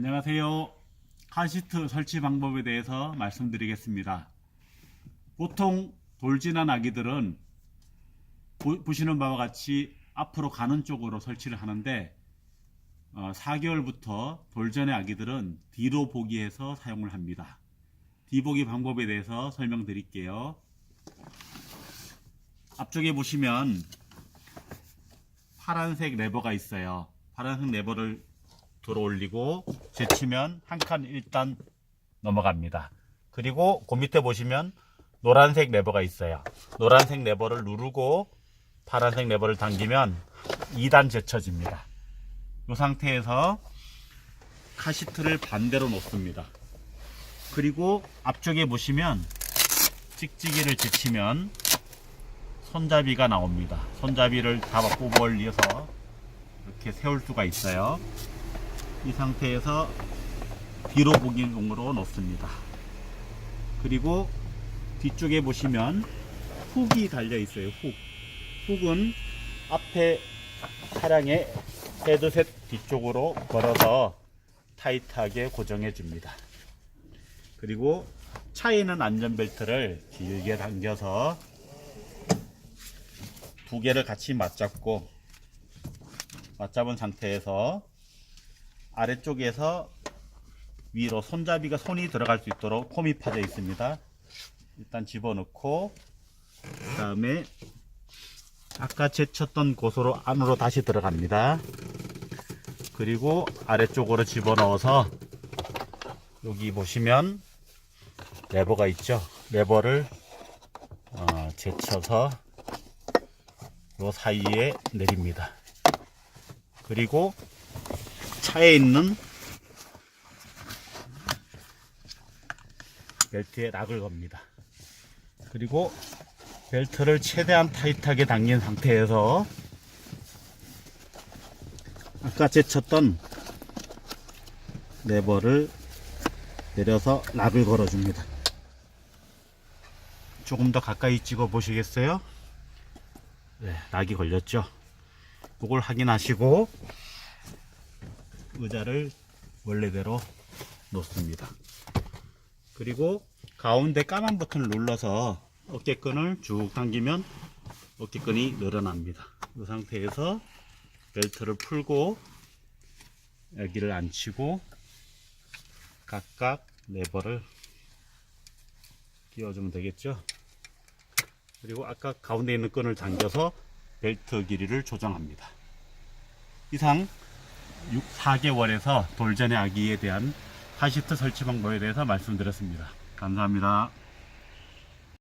안녕하세요. 카시트 설치 방법에 대해서 말씀드리겠습니다. 보통 돌진한 아기들은 보, 보시는 바와 같이 앞으로 가는 쪽으로 설치를 하는데 어, 4개월부터 돌전의 아기들은 뒤로 보기해서 사용을 합니다. 뒤보기 방법에 대해서 설명드릴게요. 앞쪽에 보시면 파란색 레버가 있어요. 파란색 레버를 들어 올리고 제치면 한 칸 일단 넘어갑니다. 그리고 그 밑에 보시면 노란색 레버가 있어요. 노란색 레버를 누르고 파란색 레버를 당기면 2단 제쳐집니다. 이 상태에서 카시트를 반대로 놓습니다. 그리고 앞쪽에 보시면 찍찍이를 제치면 손잡이가 나옵니다. 손잡이를 잡아 뽑아 올려서 이렇게 세울 수가 있어요. 이 상태에서 뒤로 보기용으로 놓습니다. 그리고 뒤쪽에 보시면 훅이 달려 있어요. 훅. 훅은 앞에 차량의 헤드셋 뒤쪽으로 걸어서 타이트하게 고정해 줍니다. 그리고 차에 있는 안전벨트를 길게 당겨서 두 개를 같이 맞잡고 맞잡은 상태에서 아래쪽에서 위로 손잡이가 손이 들어갈 수 있도록 폼이 파져 있습니다. 일단 집어넣고 그 다음에 아까 제쳤던 곳으로 안으로 다시 들어갑니다. 그리고 아래쪽으로 집어넣어서 여기 보시면 레버가 있죠. 레버를 어, 제쳐서 요 사이에 내립니다. 그리고 차에 있는 벨트에 락을 겁니다. 그리고 벨트를 최대한 타이트하게 당긴 상태에서 아까 제쳤던 레버를 내려서 락을 걸어줍니다. 조금 더 가까이 찍어 보시겠어요? 네, 락이 걸렸죠. 그걸 확인하시고 의자를 원래대로 놓습니다. 그리고 가운데 까만 버튼을 눌러서 어깨끈을 쭉 당기면 어깨끈이 늘어납니다. 이 상태에서 벨트를 풀고 여기를 앉히고 각각 레버를 끼워주면 되겠죠. 그리고 아까 가운데 있는 끈을 당겨서 벨트 길이를 조정합니다. 이상 6, 4개월에서 돌전의 아기에 대한 카시트 설치 방법에 대해서 말씀드렸습니다. 감사합니다.